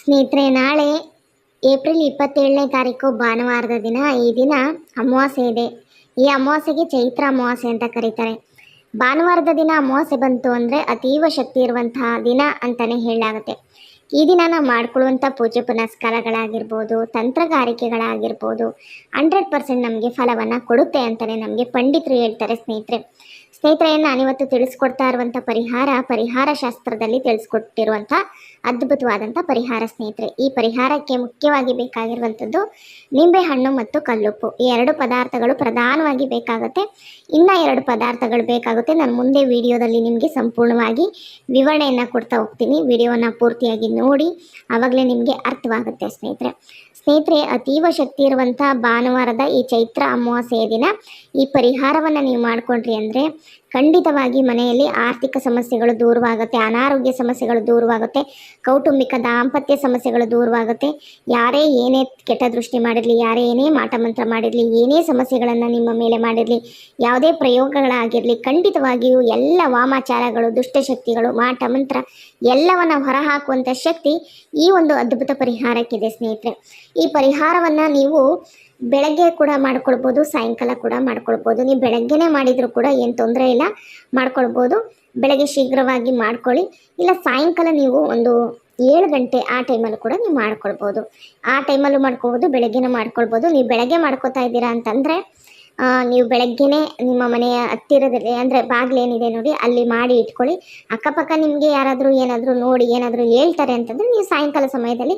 ಸ್ನೇಹಿತರೆ, ನಾಳೆ ಏಪ್ರಿಲ್ ಇಪ್ಪತ್ತೇಳನೇ ತಾರೀಕು ಭಾನುವಾರದ ದಿನ, ಈ ದಿನ ಅಮಾವಾಸ್ಯೆ ಇದೆ. ಈ ಅಮಾವಾಸ್ಯೆಗೆ ಚೈತ್ರ ಅಮಾವಾಸ್ಯೆ ಅಂತ ಕರೀತಾರೆ. ಭಾನುವಾರದ ದಿನ ಅಮಾವಾಸ್ಯೆ ಬಂತು ಅಂದರೆ ಅತೀವ ಶಕ್ತಿ ಇರುವಂತಹ ದಿನ ಅಂತಲೇ ಹೇಳಲಾಗುತ್ತೆ. ಈ ದಿನ ನಾವು ಮಾಡ್ಕೊಳ್ಳುವಂಥ ಪೂಜೆ ಪುನಸ್ಕಾರಗಳಾಗಿರ್ಬೋದು, ತಂತ್ರಗಾರಿಕೆಗಳಾಗಿರ್ಬೋದು ಹಂಡ್ರೆಡ್ ಪರ್ಸೆಂಟ್ ನಮಗೆ ಫಲವನ್ನು ಕೊಡುತ್ತೆ ಅಂತಲೇ ನಮಗೆ ಪಂಡಿತರು ಹೇಳ್ತಾರೆ ಸ್ನೇಹಿತರೆ. ಸ್ನೇಹಿತರೆ ನಾನಿವತ್ತು ತಿಳಿಸ್ಕೊಡ್ತಾ ಇರುವಂಥ ಪರಿಹಾರ ಪರಿಹಾರ ಶಾಸ್ತ್ರದಲ್ಲಿ ತಿಳಿಸ್ಕೊಟ್ಟಿರುವಂಥ ಅದ್ಭುತವಾದಂಥ ಪರಿಹಾರ ಸ್ನೇಹಿತರೆ. ಈ ಪರಿಹಾರಕ್ಕೆ ಮುಖ್ಯವಾಗಿ ಬೇಕಾಗಿರುವಂಥದ್ದು ನಿಂಬೆಹಣ್ಣು ಮತ್ತು ಕಲ್ಲುಪ್ಪು. ಈ ಎರಡು ಪದಾರ್ಥಗಳು ಪ್ರಧಾನವಾಗಿ ಬೇಕಾಗುತ್ತೆ. ಇನ್ನು ಎರಡು ಪದಾರ್ಥಗಳು ಬೇಕಾಗುತ್ತೆ. ನಾನು ಮುಂದೆ ವಿಡಿಯೋದಲ್ಲಿ ನಿಮಗೆ ಸಂಪೂರ್ಣವಾಗಿ ವಿವರಣೆಯನ್ನು ಕೊಡ್ತಾ ಹೋಗ್ತೀನಿ. ವಿಡಿಯೋನ ಪೂರ್ತಿಯಾಗಿ ನೋಡಿ ಆವಾಗಲೇ ನಿಮಗೆ ಅರ್ಥವಾಗುತ್ತೆ ಸ್ನೇಹಿತರೆ. ಸ್ನೇಹಿತರೆ, ಅತೀವ ಶಕ್ತಿ ಇರುವಂಥ ಭಾನುವಾರದ ಈ ಚೈತ್ರ ಅಮಾವಾಸ್ಯೆಯ ದಿನ ಈ ಪರಿಹಾರವನ್ನು ನೀವು ಮಾಡಿಕೊಂಡ್ರಿ ಅಂದರೆ ಖಂಡಿತವಾಗಿ ಮನೆಯಲ್ಲಿ ಆರ್ಥಿಕ ಸಮಸ್ಯೆಗಳು ದೂರವಾಗುತ್ತೆ, ಅನಾರೋಗ್ಯ ಸಮಸ್ಯೆಗಳು ದೂರವಾಗುತ್ತೆ, ಕೌಟುಂಬಿಕ ದಾಂಪತ್ಯ ಸಮಸ್ಯೆಗಳು ದೂರವಾಗುತ್ತೆ. ಯಾರೇ ಏನೇ ಕೆಟ್ಟ ದೃಷ್ಟಿ ಮಾಡಿರಲಿ, ಯಾರೇ ಏನೇ ಮಾಟ ಮಂತ್ರ ಮಾಡಿರಲಿ, ಏನೇ ಸಮಸ್ಯೆಗಳನ್ನು ನಿಮ್ಮ ಮೇಲೆ ಮಾಡಿರಲಿ, ಯಾವುದೇ ಪ್ರಯೋಗಗಳಾಗಿರಲಿ, ಖಂಡಿತವಾಗಿಯೂ ಎಲ್ಲ ವಾಮಾಚಾರಗಳು, ದುಷ್ಟಶಕ್ತಿಗಳು, ಮಾಟ ಮಂತ್ರ ಎಲ್ಲವನ್ನು ಹೊರಹಾಕುವಂಥ ಈ ಒಂದು ಅದ್ಭುತ ಪರಿಹಾರಕ್ಕಿದೆ, ಸ್ನೇಹಿತರೆ. ಈ ಪರಿಹಾರವನ್ನು ನೀವು ಬೆಳಗ್ಗೆ ಕೂಡ ಮಾಡ್ಕೊಳ್ಬೋದು, ಸಾಯಂಕಾಲ ಕೂಡ ಮಾಡ್ಕೊಳ್ಬೋದು. ನೀವು ಬೆಳಗ್ಗೆನೇ ಮಾಡಿದರೂ ಕೂಡ ಏನು ತೊಂದರೆ ಇಲ್ಲ, ಮಾಡ್ಕೊಳ್ಬೋದು. ಬೆಳಗ್ಗೆ ಶೀಘ್ರವಾಗಿ ಮಾಡ್ಕೊಳ್ಳಿ. ಇಲ್ಲ, ಸಾಯಂಕಾಲ ನೀವು ಒಂದು ಏಳು ಗಂಟೆ ಆ ಟೈಮಲ್ಲಿ ಕೂಡ ನೀವು ಮಾಡ್ಕೊಳ್ಬೋದು. ಆ ಟೈಮಲ್ಲೂ ಮಾಡ್ಕೊಬೋದು ಬೆಳಗ್ಗೆನೂ ಮಾಡ್ಕೊಳ್ಬೋದು. ನೀವು ಬೆಳಗ್ಗೆ ಮಾಡ್ಕೋತಾ ಇದ್ದೀರಾ ಅಂತಂದರೆ ನೀವು ಬೆಳಗ್ಗೆನೇ ನಿಮ್ಮ ಮನೆಯ ಹತ್ತಿರದಲ್ಲಿ ಅಂದರೆ ಬಾಗಿಲೇನಿದೆ ನೋಡಿ, ಅಲ್ಲಿ ಮಾಡಿ ಇಟ್ಕೊಳ್ಳಿ. ಅಕ್ಕಪಕ್ಕ ನಿಮಗೆ ಯಾರಾದರೂ ಏನಾದರೂ ನೋಡಿ, ಏನಾದರೂ ಹೇಳ್ತಾರೆ ಅಂತಂದರೆ ನೀವು ಸಾಯಂಕಾಲ ಸಮಯದಲ್ಲಿ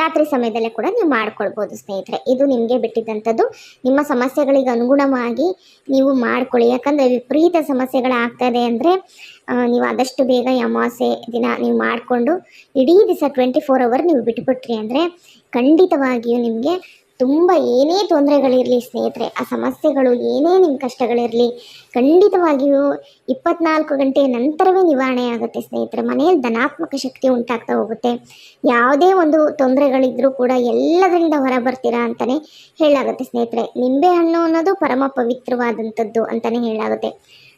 ರಾತ್ರಿ ಸಮಯದಲ್ಲೇ ಕೂಡ ನೀವು ಮಾಡ್ಕೊಳ್ಬೋದು ಸ್ನೇಹಿತರೆ. ಇದು ನಿಮಗೆ ಬಿಟ್ಟಿದ್ದಂಥದ್ದು. ನಿಮ್ಮ ಸಮಸ್ಯೆಗಳಿಗೆ ಅನುಗುಣವಾಗಿ ನೀವು ಮಾಡ್ಕೊಳ್ಳಿ. ಯಾಕಂದರೆ ವಿಪರೀತ ಸಮಸ್ಯೆಗಳಾಗ್ತದೆ ಅಂದರೆ ನೀವು ಆದಷ್ಟು ಬೇಗ ಅಮಾವಾಸ್ಯೆ ದಿನ ನೀವು ಮಾಡಿಕೊಂಡು, ಇಡೀ ದಿವಸ ಟ್ವೆಂಟಿ ಫೋರ್ ಅವರ್ ನೀವು ಬಿಟ್ಬಿಟ್ರಿ ಅಂದರೆ ಖಂಡಿತವಾಗಿಯೂ ನಿಮಗೆ ತುಂಬ ಏನೇ ತೊಂದರೆಗಳಿರಲಿ ಸ್ನೇಹಿತರೆ, ಆ ಸಮಸ್ಯೆಗಳು, ಏನೇ ನಿಮ್ಮ ಕಷ್ಟಗಳಿರಲಿ, ಖಂಡಿತವಾಗಿಯೂ ಇಪ್ಪತ್ನಾಲ್ಕು ಗಂಟೆಯ ನಂತರವೇ ನಿವಾರಣೆ ಆಗುತ್ತೆ ಸ್ನೇಹಿತರೆ. ಮನೆಯಲ್ಲಿ ಧನಾತ್ಮಕ ಶಕ್ತಿ ಉಂಟಾಗ್ತಾ ಹೋಗುತ್ತೆ. ಯಾವುದೇ ಒಂದು ತೊಂದರೆಗಳಿದ್ರೂ ಕೂಡ ಎಲ್ಲದರಿಂದ ಹೊರ ಬರ್ತೀರಾ ಅಂತಲೇ ಹೇಳಾಗುತ್ತೆ ಸ್ನೇಹಿತರೆ ನಿಂಬೆಹಣ್ಣು ಅನ್ನೋದು ಪರಮ ಪವಿತ್ರವಾದಂಥದ್ದು ಅಂತಲೇ ಹೇಳಾಗುತ್ತೆ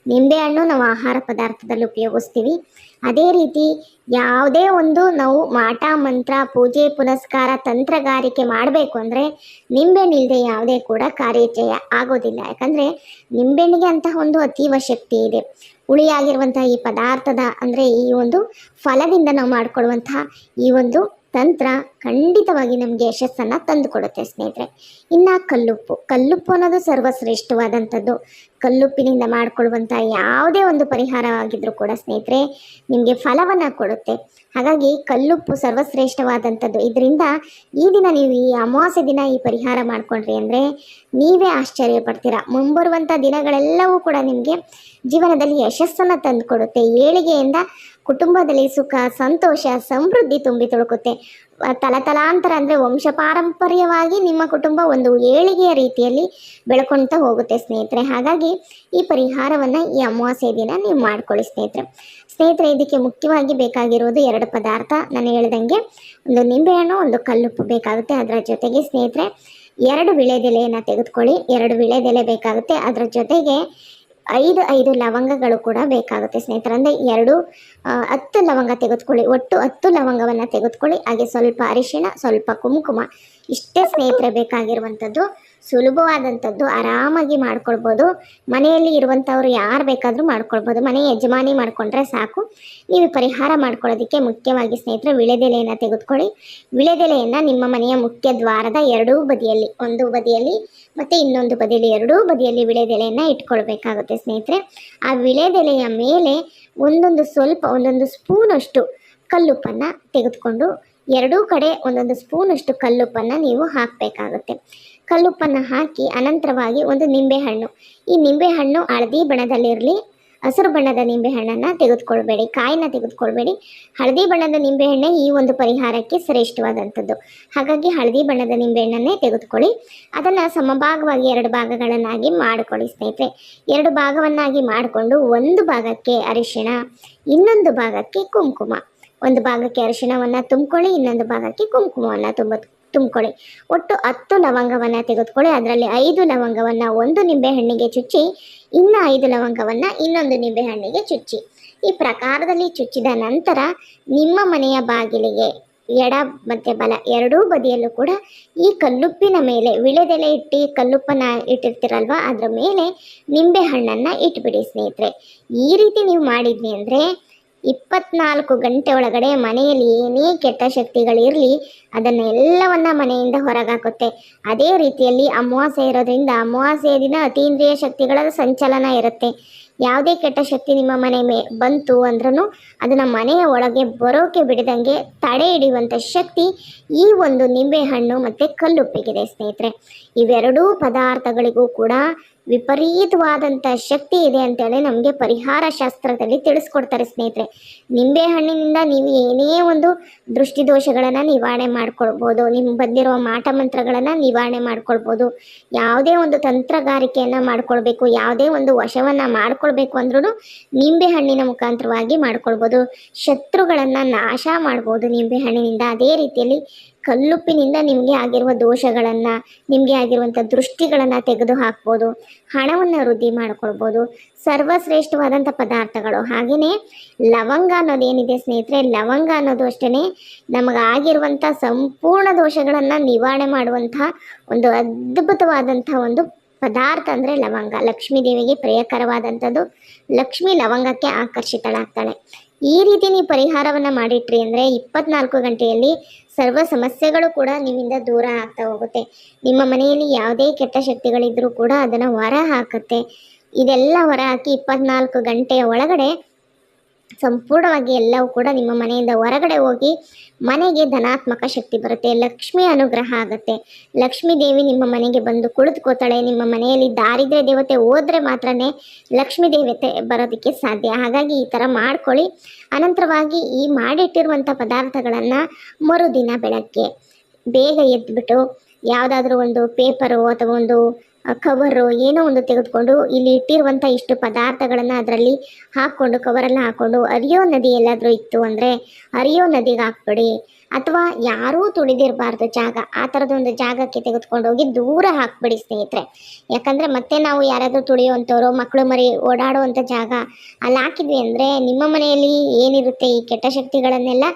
ನಿಂಬೆಹಣ್ಣು ನಾವು ಆಹಾರ ಪದಾರ್ಥದಲ್ಲಿ ಉಪಯೋಗಿಸ್ತೀವಿ. ಅದೇ ರೀತಿ ಯಾವುದೇ ಒಂದು ನಾವು ಮಾಟ, ಮಂತ್ರ, ಪೂಜೆ, ಪುನಸ್ಕಾರ, ತಂತ್ರಗಾರಿಕೆ ಮಾಡಬೇಕು ಅಂದರೆ ನಿಂಬೆಹಣ್ಣಿಲ್ಲದೆ ಯಾವುದೇ ಕೂಡ ಕಾರ್ಯಚಯ ಆಗೋದಿಲ್ಲ. ಯಾಕಂದರೆ ನಿಂಬೆಹಣ್ಣಿಗೆ ಅಂತಹ ಒಂದು ಅತೀವ ಶಕ್ತಿ ಇದೆ. ಹುಳಿಯಾಗಿರುವಂತಹ ಈ ಪದಾರ್ಥದ ಅಂದರೆ ಈ ಒಂದು ಫಲದಿಂದ ನಾವು ಮಾಡಿಕೊಳ್ಳುವಂತಹ ಈ ಒಂದು ತಂತ್ರ ಖಂಡಿತವಾಗಿ ನಮಗೆ ಯಶಸ್ಸನ್ನು ತಂದುಕೊಡುತ್ತೆ ಸ್ನೇಹಿತರೆ. ಇನ್ನು ಕಲ್ಲುಪ್ಪು. ಕಲ್ಲುಪ್ಪು ಅನ್ನೋದು ಸರ್ವಶ್ರೇಷ್ಠವಾದಂಥದ್ದು. ಕಲ್ಲುಪ್ಪಿನಿಂದ ಮಾಡಿಕೊಳ್ಳುವಂಥ ಯಾವುದೇ ಒಂದು ಪರಿಹಾರ ಆಗಿದ್ರೂ ಕೂಡ ಸ್ನೇಹಿತರೆ, ನಿಮಗೆ ಫಲವನ್ನು ಕೊಡುತ್ತೆ. ಹಾಗಾಗಿ ಕಲ್ಲುಪ್ಪು ಸರ್ವಶ್ರೇಷ್ಠವಾದಂಥದ್ದು. ಇದರಿಂದ ಈ ದಿನ ನೀವು ಈ ಅಮಾವಾಸ್ಯೆ ದಿನ ಈ ಪರಿಹಾರ ಮಾಡಿಕೊಂಡ್ರಿ ಅಂದರೆ ನೀವೇ ಆಶ್ಚರ್ಯ ಪಡ್ತೀರಾ. ಮುಂಬರುವಂಥ ದಿನಗಳೆಲ್ಲವೂ ಕೂಡ ನಿಮಗೆ ಜೀವನದಲ್ಲಿ ಯಶಸ್ಸನ್ನು ತಂದುಕೊಡುತ್ತೆ. ಏಳಿಗೆಯಿಂದ ಕುಟುಂಬದಲ್ಲಿ ಸುಖ, ಸಂತೋಷ, ಸಮೃದ್ಧಿ ತುಂಬಿ ತುಳುಕುತ್ತೆ. ತಲತಲಾಂತರ ಅಂದರೆ ವಂಶ ಪಾರಂಪರ್ಯವಾಗಿ ನಿಮ್ಮ ಕುಟುಂಬ ಒಂದು ಏಳಿಗೆಯ ರೀತಿಯಲ್ಲಿ ಬೆಳ್ಕೊಳ್ತಾ ಹೋಗುತ್ತೆ ಸ್ನೇಹಿತರೆ. ಹಾಗಾಗಿ ಈ ಪರಿಹಾರವನ್ನು ಈ ಅಮಾವಾಸ್ಯೆ ದಿನ ನೀವು ಮಾಡ್ಕೊಳ್ಳಿ ಸ್ನೇಹಿತರೆ. ಸ್ನೇಹಿತರೆ, ಇದಕ್ಕೆ ಮುಖ್ಯವಾಗಿ ಬೇಕಾಗಿರೋದು ಎರಡು ಪದಾರ್ಥ. ನಾನು ಹೇಳ್ದಂಗೆ ಒಂದು ನಿಂಬೆಹಣ್ಣು, ಒಂದು ಕಲ್ಲುಪ್ಪು ಬೇಕಾಗುತ್ತೆ ಅದರ ಜೊತೆಗೆ ಸ್ನೇಹಿತರೆ. ಎರಡು ವಿಳೆದೆಲೆಯನ್ನು ತೆಗೆದುಕೊಳ್ಳಿ. ಎರಡು ವಿಳೆದೆಲೆ ಬೇಕಾಗುತ್ತೆ ಅದರ ಜೊತೆಗೆ ಐದು ಐದು ಲವಂಗಗಳು ಕೂಡ ಬೇಕಾಗುತ್ತೆ ಸ್ನೇಹಿತರೆ. ಅಂದರೆ ಎರಡು ಹತ್ತು ಲವಂಗ ತೆಗೆದುಕೊಳ್ಳಿ. ಒಟ್ಟು ಹತ್ತು ಲವಂಗವನ್ನು ತೆಗೆದುಕೊಳ್ಳಿ. ಹಾಗೆ ಸ್ವಲ್ಪ ಅರಿಶಿಣ, ಸ್ವಲ್ಪ ಕುಂಕುಮ, ಇಷ್ಟೇ ಸ್ನೇಹಿತರೆ ಬೇಕಾಗಿರುವಂಥದ್ದು. ಸುಲಭವಾದಂಥದ್ದು ಆರಾಮಾಗಿ ಮಾಡ್ಕೊಳ್ಬೋದು. ಮನೆಯಲ್ಲಿ ಇರುವಂಥವ್ರು ಯಾರು ಬೇಕಾದರೂ ಮಾಡ್ಕೊಳ್ಬೋದು. ಮನೆ ಯಜಮಾನಿ ಮಾಡಿಕೊಂಡ್ರೆ ಸಾಕು. ನೀವು ಪರಿಹಾರ ಮಾಡ್ಕೊಳ್ಳೋದಕ್ಕೆ ಮುಖ್ಯವಾಗಿ ಸ್ನೇಹಿತರೆ ವಿಳೆದೆಲೆಯನ್ನು ತೆಗೆದುಕೊಳ್ಳಿ. ವಿಳೆದೆಲೆಯನ್ನು ನಿಮ್ಮ ಮನೆಯ ಮುಖ್ಯ ದ್ವಾರದ ಎರಡೂ ಬದಿಯಲ್ಲಿ, ಒಂದು ಬದಿಯಲ್ಲಿ ಮತ್ತು ಇನ್ನೊಂದು ಬದಿಯಲ್ಲಿ ಎರಡೂ ಬದಿಯಲ್ಲಿ ವಿಳೆದೆಲೆಯನ್ನು ಇಟ್ಕೊಳ್ಬೇಕಾಗುತ್ತೆ ಸ್ನೇಹಿತರೆ. ಆ ವಿಳೆದೆಲೆಯ ಮೇಲೆ ಒಂದೊಂದು ಸ್ವಲ್ಪ, ಒಂದೊಂದು ಸ್ಪೂನಷ್ಟು ಕಲ್ಲುಪ್ಪನ್ನು ತೆಗೆದುಕೊಂಡು ಎರಡೂ ಕಡೆ ಒಂದೊಂದು ಸ್ಪೂನಷ್ಟು ಕಲ್ಲುಪ್ಪನ್ನು ನೀವು ಹಾಕಬೇಕಾಗುತ್ತೆ. ಕಲ್ಲುಪ್ಪನ್ನು ಹಾಕಿ ಅನಂತರವಾಗಿ ಒಂದು ನಿಂಬೆಹಣ್ಣು. ಈ ನಿಂಬೆಹಣ್ಣು ಹಳದಿ ಬಣ್ಣದಲ್ಲಿರಲಿ, ಹಸಿರು ಬಣ್ಣದ ನಿಂಬೆಹಣ್ಣನ್ನು ತೆಗೆದುಕೊಳ್ಬೇಡಿ, ಕಾಯಿನ ತೆಗೆದುಕೊಳ್ಬೇಡಿ. ಹಳದಿ ಬಣ್ಣದ ನಿಂಬೆಹಣ್ಣೆ ಈ ಒಂದು ಪರಿಹಾರಕ್ಕೆ ಶ್ರೇಷ್ಠವಾದಂಥದ್ದು. ಹಾಗಾಗಿ ಹಳದಿ ಬಣ್ಣದ ನಿಂಬೆಹಣ್ಣನ್ನೇ ತೆಗೆದುಕೊಳ್ಳಿ. ಅದನ್ನು ಸಮಭಾಗವಾಗಿ ಎರಡು ಭಾಗಗಳನ್ನಾಗಿ ಮಾಡಿಕೊಳ್ಳಿ ಸ್ನೇಹಿತರೆ. ಎರಡು ಭಾಗವನ್ನಾಗಿ ಮಾಡಿಕೊಂಡು ಒಂದು ಭಾಗಕ್ಕೆ ಅರಿಶಿಣ, ಇನ್ನೊಂದು ಭಾಗಕ್ಕೆ ಕುಂಕುಮ. ಒಂದು ಭಾಗಕ್ಕೆ ಅರಿಶಿಣವನ್ನು ತುಂಬ್ಕೊಳ್ಳಿ, ಇನ್ನೊಂದು ಭಾಗಕ್ಕೆ ಕುಂಕುಮವನ್ನು ತುಂಬ ತುಂಬ್ಕೊಳ್ಳಿ. ಒಟ್ಟು ಹತ್ತು ಲವಂಗವನ್ನು ತೆಗೆದುಕೊಳ್ಳಿ. ಅದರಲ್ಲಿ ಐದು ಲವಂಗವನ್ನು ಒಂದು ನಿಂಬೆಹಣ್ಣಿಗೆ ಚುಚ್ಚಿ, ಇನ್ನು ಐದು ಲವಂಗವನ್ನು ಇನ್ನೊಂದು ನಿಂಬೆಹಣ್ಣಿಗೆ ಚುಚ್ಚಿ. ಈ ಪ್ರಕಾರದಲ್ಲಿ ಚುಚ್ಚಿದ ನಂತರ ನಿಮ್ಮ ಮನೆಯ ಬಾಗಿಲಿಗೆ ಎಡ ಮತ್ತು ಬಲ ಎರಡೂ ಬದಿಯಲ್ಲೂ ಕೂಡ ಈ ಕಲ್ಲುಪ್ಪಿನ ಮೇಲೆ, ವಿಳೆದೆಲೆ ಇಟ್ಟು ಕಲ್ಲುಪ್ಪನ್ನ ಇಟ್ಟಿರ್ತೀರಲ್ವ, ಅದರ ಮೇಲೆ ನಿಂಬೆಹಣ್ಣನ್ನು ಇಟ್ಬಿಡಿ ಸ್ನೇಹಿತರೆ. ಈ ರೀತಿ ನೀವು ಮಾಡಿದ್ವಿ ಅಂದರೆ ಇಪ್ಪತ್ನಾಲ್ಕು ಗಂಟೆ ಒಳಗಡೆ ಮನೆಯಲ್ಲಿ ಏನೇ ಕೆಟ್ಟ ಶಕ್ತಿಗಳಿರಲಿ ಅದನ್ನೆಲ್ಲವನ್ನ ಮನೆಯಿಂದ ಹೊರಗಾಕುತ್ತೆ. ಅದೇ ರೀತಿಯಲ್ಲಿ ಅಮಾವಾಸ್ಯೆ ಇರೋದ್ರಿಂದ ಅಮಾವಾಸ್ಯೆಯ ದಿನ ಅತೀಂದ್ರಿಯ ಶಕ್ತಿಗಳ ಸಂಚಲನ ಇರುತ್ತೆ. ಯಾವುದೇ ಕೆಟ್ಟ ಶಕ್ತಿ ನಿಮ್ಮ ಮನೆ ಮೇ ಬಂತು ಅಂದ್ರೂ ಅದನ್ನು ಮನೆಯ ಒಳಗೆ ಬರೋಕೆ ಬಿಡದಂಗೆ ತಡೆ ಹಿಡಿಯುವಂಥ ಶಕ್ತಿ ಈ ಒಂದು ನಿಂಬೆಹಣ್ಣು ಮತ್ತು ಕಲ್ಲುಪ್ಪಿಗಿದೆ ಸ್ನೇಹಿತರೆ. ಇವೆರಡೂ ಪದಾರ್ಥಗಳಿಗೂ ಕೂಡ ವಿಪರೀತವಾದಂಥ ಶಕ್ತಿ ಇದೆ ಅಂತೇಳಿ ನಮಗೆ ಪರಿಹಾರ ಶಾಸ್ತ್ರದಲ್ಲಿ ತಿಳಿಸ್ಕೊಡ್ತಾರೆ ಸ್ನೇಹಿತರೆ. ನಿಂಬೆ ಹಣ್ಣಿನಿಂದ ನೀವು ಏನೇ ಒಂದು ದೃಷ್ಟಿ ದೋಷಗಳನ್ನು ನಿವಾರಣೆ ಮಾಡ್ಕೊಳ್ಬೋದು ನಿಮ್ಮ ಬಂದಿರುವ ಮಾಟ ಮಂತ್ರಗಳನ್ನು ನಿವಾರಣೆ ಮಾಡ್ಕೊಳ್ಬೋದು, ಯಾವುದೇ ಒಂದು ತಂತ್ರಗಾರಿಕೆಯನ್ನು ಮಾಡ್ಕೊಳ್ಬೇಕು, ಯಾವುದೇ ಒಂದು ವಶವನ್ನು ಮಾಡ್ಕೊಳ್ಬೇಕು ಅಂದ್ರೂ ನಿಂಬೆ ಹಣ್ಣಿನ ಮುಖಾಂತರವಾಗಿ ಮಾಡ್ಕೊಳ್ಬೋದು. ಶತ್ರುಗಳನ್ನು ನಾಶ ಮಾಡ್ಬೋದು ನಿಂಬೆ ಹಣ್ಣಿನಿಂದ. ಅದೇ ರೀತಿಯಲ್ಲಿ ಕಲ್ಲುಪ್ಪಿನಿಂದ ನಿಮಗೆ ಆಗಿರುವ ದೋಷಗಳನ್ನು, ನಿಮಗೆ ಆಗಿರುವಂಥ ದೃಷ್ಟಿಗಳನ್ನು ತೆಗೆದು ಹಾಕ್ಬೋದು ಹಣವನ್ನು ವೃದ್ಧಿ ಮಾಡ್ಕೊಳ್ಬೋದು ಸರ್ವಶ್ರೇಷ್ಠವಾದಂಥ ಪದಾರ್ಥಗಳು. ಹಾಗೆಯೇ ಲವಂಗ ಅನ್ನೋದೇನಿದೆ ಸ್ನೇಹಿತರೆ, ಲವಂಗ ಅನ್ನೋದು ಅಷ್ಟೇ ನಮಗಾಗಿರುವಂಥ ಸಂಪೂರ್ಣ ದೋಷಗಳನ್ನು ನಿವಾರಣೆ ಮಾಡುವಂಥ ಒಂದು ಅದ್ಭುತವಾದಂಥ ಒಂದು ಪದಾರ್ಥ ಅಂದರೆ ಲವಂಗ. ಲಕ್ಷ್ಮೀ ದೇವಿಗೆ ಪ್ರಿಯಕರವಾದಂಥದ್ದು ಲಕ್ಷ್ಮಿ ಲವಂಗಕ್ಕೆ ಆಕರ್ಷಿತಳಾಗ್ತಾಳೆ. ಈ ರೀತಿ ನೀವು ಪರಿಹಾರವನ್ನು ಮಾಡಿಟ್ರಿ ಅಂದರೆ ಇಪ್ಪತ್ನಾಲ್ಕು ಗಂಟೆಯಲ್ಲಿ ಸರ್ವ ಸಮಸ್ಯೆಗಳು ಕೂಡ ನಿಮ್ಮಿಂದ ದೂರ ಆಗ್ತಾ ಹೋಗುತ್ತೆ. ನಿಮ್ಮ ಮನೆಯಲ್ಲಿ ಯಾವುದೇ ಕೆಟ್ಟ ಶಕ್ತಿಗಳಿದ್ದರೂ ಕೂಡ ಅದನ್ನು ಹೊರ ಹಾಕುತ್ತೆ. ಇದೆಲ್ಲ ಹೊರ ಹಾಕಿ ಇಪ್ಪತ್ನಾಲ್ಕು ಗಂಟೆಯ ಒಳಗಡೆ ಸಂಪೂರ್ಣವಾಗಿ ಎಲ್ಲವೂ ಕೂಡ ನಿಮ್ಮ ಮನೆಯಿಂದ ಹೊರಗಡೆ ಹೋಗಿ ಮನೆಗೆ ಧನಾತ್ಮಕ ಶಕ್ತಿ ಬರುತ್ತೆ, ಲಕ್ಷ್ಮಿ ಅನುಗ್ರಹ ಆಗುತ್ತೆ. ಲಕ್ಷ್ಮೀ ದೇವಿ ನಿಮ್ಮ ಮನೆಗೆ ಬಂದು ಕುಳಿತುಕೋತಾಳೆ ನಿಮ್ಮ ಮನೆಯಲ್ಲಿ ದಾರಿದ್ರ್ಯ ದೇವತೆ ಹೋದರೆ ಮಾತ್ರ ಲಕ್ಷ್ಮೀ ದೇವತೆ ಬರೋದಕ್ಕೆ ಸಾಧ್ಯ. ಹಾಗಾಗಿ ಈ ಥರ ಮಾಡ್ಕೊಳ್ಳಿ. ಅನಂತರವಾಗಿ ಈ ಮಾಡಿಟ್ಟಿರುವಂಥ ಪದಾರ್ಥಗಳನ್ನು ಮರುದಿನ ಬೆಳಗ್ಗೆ ಬೇಗ ಎದ್ದುಬಿಟ್ಟು ಯಾವುದಾದ್ರೂ ಒಂದು ಪೇಪರು ಅಥವಾ ಒಂದು ಕವರು ಏನೋ ಒಂದು ತೆಗೆದುಕೊಂಡು ಇಲ್ಲಿ ಇಟ್ಟಿರುವಂಥ ಇಷ್ಟು ಪದಾರ್ಥಗಳನ್ನು ಅದರಲ್ಲಿ ಹಾಕ್ಕೊಂಡು ಕವರೆಲ್ಲ ಹಾಕ್ಕೊಂಡು ಹರಿಯೋ ನದಿ ಎಲ್ಲಾದರೂ ಇತ್ತು ಅಂದರೆ ಹರಿಯೋ ನದಿಗೆ ಹಾಕ್ಬಿಡಿ. ಅಥವಾ ಯಾರೂ ತುಳಿದಿರಬಾರ್ದು ಜಾಗ, ಆ ಥರದ ಒಂದು ಜಾಗಕ್ಕೆ ತೆಗೆದುಕೊಂಡು ಹೋಗಿ ದೂರ ಹಾಕ್ಬಿಡಿ ಸ್ನೇಹಿತರೆ. ಯಾಕಂದರೆ ಮತ್ತೆ ನಾವು ಯಾರಾದರೂ ತುಳಿಯುವಂಥವ್ರು, ಮಕ್ಕಳು ಮರಿ ಓಡಾಡುವಂಥ ಜಾಗ ಅಲ್ಲಿ ಹಾಕಿದ್ವಿ ಅಂದರೆ ನಿಮ್ಮ ಮನೆಯಲ್ಲಿ ಏನಿರುತ್ತೆ ಈ ಕೆಟ್ಟ ಶಕ್ತಿಗಳನ್ನೆಲ್ಲ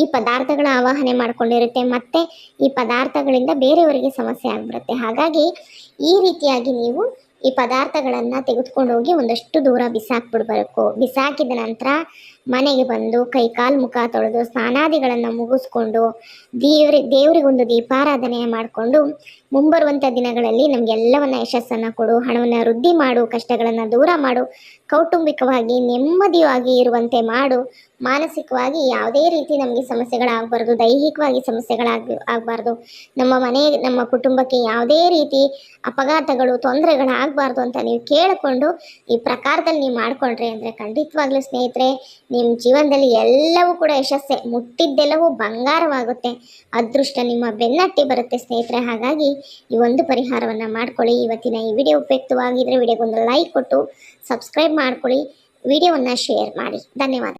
ಈ ಪದಾರ್ಥಗಳ ಆವಾಹನೆ ಮಾಡ್ಕೊಂಡಿರುತ್ತೆ, ಮತ್ತು ಈ ಪದಾರ್ಥಗಳಿಂದ ಬೇರೆಯವರಿಗೆ ಸಮಸ್ಯೆ ಆಗಿಬಿಡುತ್ತೆ. ಹಾಗಾಗಿ ಈ ರೀತಿಯಾಗಿ ನೀವು ಈ ಪದಾರ್ಥಗಳನ್ನು ತೆಗೆದುಕೊಂಡು ಹೋಗಿ ಒಂದಷ್ಟು ದೂರ ಬಿಸಾಕ್ಬಿಡ್ಬೇಕು ಬಿಸಾಕಿದ ನಂತರ ಮನೆಗೆ ಬಂದು ಕೈ ಕಾಲು ಮುಖ ತೊಳೆದು ಸ್ನಾನಾದಿಗಳನ್ನು ಮುಗಿಸ್ಕೊಂಡು ದೇವ್ರಿ, ದೇವರಿಗೊಂದು ದೀಪಾರಾಧನೆ ಮಾಡಿಕೊಂಡು ಮುಂಬರುವಂಥ ದಿನಗಳಲ್ಲಿ ನಮಗೆಲ್ಲವನ್ನ ಯಶಸ್ಸನ್ನು ಕೊಡು, ಹಣವನ್ನು ವೃದ್ಧಿ ಮಾಡು, ಕಷ್ಟಗಳನ್ನು ದೂರ ಮಾಡು, ಕೌಟುಂಬಿಕವಾಗಿ ನೆಮ್ಮದಿಯಾಗಿ ಇರುವಂತೆ ಮಾಡು. ಮಾನಸಿಕವಾಗಿ ಯಾವುದೇ ರೀತಿ ನಮಗೆ ಸಮಸ್ಯೆಗಳಾಗಬಾರ್ದು, ದೈಹಿಕವಾಗಿ ಸಮಸ್ಯೆಗಳಾಗ, ಆಗಬಾರ್ದು. ನಮ್ಮ ಮನೆ, ನಮ್ಮ ಕುಟುಂಬಕ್ಕೆ ಯಾವುದೇ ರೀತಿ ಅಪಘಾತಗಳು, ತೊಂದರೆಗಳಾಗಬಾರ್ದು ಅಂತ ನೀವು ಕೇಳಿಕೊಂಡು ಈ ಪ್ರಕಾರದಲ್ಲಿ ನೀವು ಮಾಡಿಕೊಂಡ್ರೆ ಅಂದರೆ ಖಂಡಿತವಾಗ್ಲೂ ಸ್ನೇಹಿತರೆ ನಿಮ್ಮ ಜೀವನದಲ್ಲಿ ಎಲ್ಲವೂ ಕೂಡ ಯಶಸ್ಸೆ. ಮುಟ್ಟಿದ್ದೆಲ್ಲವೂ ಬಂಗಾರವಾಗುತ್ತೆ. ಅದೃಷ್ಟ ನಿಮ್ಮ ಬೆನ್ನಟ್ಟಿ ಬರುತ್ತೆ ಸ್ನೇಹಿತರೆ. ಹಾಗಾಗಿ ಈ ಒಂದು ಪರಿಹಾರವನ್ನು ಮಾಡ್ಕೊಳ್ಳಿ. ಇವತ್ತಿನ ಈ ವಿಡಿಯೋ ಉಪಯುಕ್ತವಾಗಿದ್ದರೆ ವಿಡಿಯೋಗೊಂದು ಲೈಕ್ ಕೊಟ್ಟು, ಸಬ್ಸ್ಕ್ರೈಬ್ ಮಾಡ್ಕೊಳ್ಳಿ. ವಿಡಿಯೋವನ್ನು ಶೇರ್ ಮಾಡಿ. ಧನ್ಯವಾದ.